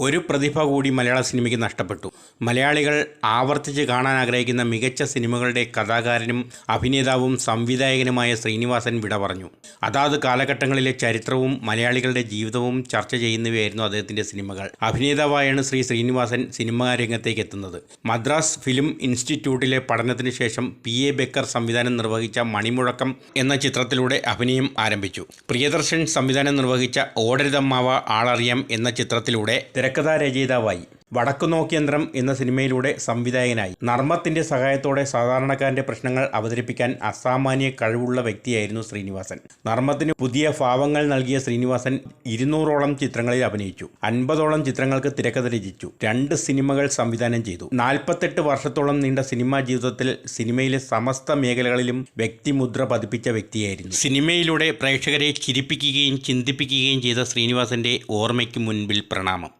ഒരു പ്രതിഭ കൂടി മലയാള സിനിമയ്ക്ക് നഷ്ടപ്പെട്ടു. മലയാളികൾ ആവർത്തിച്ച് കാണാൻ ആഗ്രഹിക്കുന്ന മികച്ച സിനിമകളുടെ കഥാകാരനും അഭിനേതാവും സംവിധായകനുമായ ശ്രീനിവാസൻ വിട പറഞ്ഞു. അതാത് കാലഘട്ടങ്ങളിലെ ചരിത്രവും മലയാളികളുടെ ജീവിതവും ചർച്ച ചെയ്യുന്നവയായിരുന്നു അദ്ദേഹത്തിന്റെ സിനിമകൾ. അഭിനേതാവായാണ് ശ്രീ ശ്രീനിവാസൻ സിനിമാ രംഗത്തേക്ക് എത്തുന്നത്. മദ്രാസ് ഫിലിം ഇൻസ്റ്റിറ്റ്യൂട്ടിലെ പഠനത്തിന് ശേഷം പി. എ. ബെക്കർ സംവിധാനം നിർവഹിച്ച മണിമുഴക്കം എന്ന ചിത്രത്തിലൂടെ അഭിനയം ആരംഭിച്ചു. പ്രിയദർശൻ സംവിധാനം നിർവഹിച്ച ഓടരുതമ്മാവ ആളറിയാം എന്ന ചിത്രത്തിലൂടെ തിരക്കഥാ രചയിതാവായി. വടക്കു നോക്കിയന്ത്രം എന്ന സിനിമയിലൂടെ സംവിധായകനായി. നർമ്മത്തിന്റെ സഹായത്തോടെ സാധാരണക്കാരന്റെ പ്രശ്നങ്ങൾ അവതരിപ്പിക്കാൻ അസാമാന്യ കഴിവുള്ള വ്യക്തിയായിരുന്നു ശ്രീനിവാസൻ. നർമ്മത്തിന് പുതിയ ഭാവങ്ങൾ നൽകിയ ശ്രീനിവാസൻ ഇരുന്നൂറോളം ചിത്രങ്ങളിൽ അഭിനയിച്ചു. അൻപതോളം ചിത്രങ്ങൾക്ക് തിരക്കഥ രചിച്ചു. രണ്ട് സിനിമകൾ സംവിധാനം ചെയ്തു. നാൽപ്പത്തെട്ട് വർഷത്തോളം നീണ്ട സിനിമാ ജീവിതത്തിൽ സിനിമയിലെ സമസ്ത മേഖലകളിലും വ്യക്തിമുദ്ര പതിപ്പിച്ച വ്യക്തിയായിരുന്നു. സിനിമയിലൂടെ പ്രേക്ഷകരെ ചിരിപ്പിക്കുകയും ചിന്തിപ്പിക്കുകയും ചെയ്ത ശ്രീനിവാസന്റെ ഓർമ്മയ്ക്ക് മുൻപിൽ പ്രണാമം.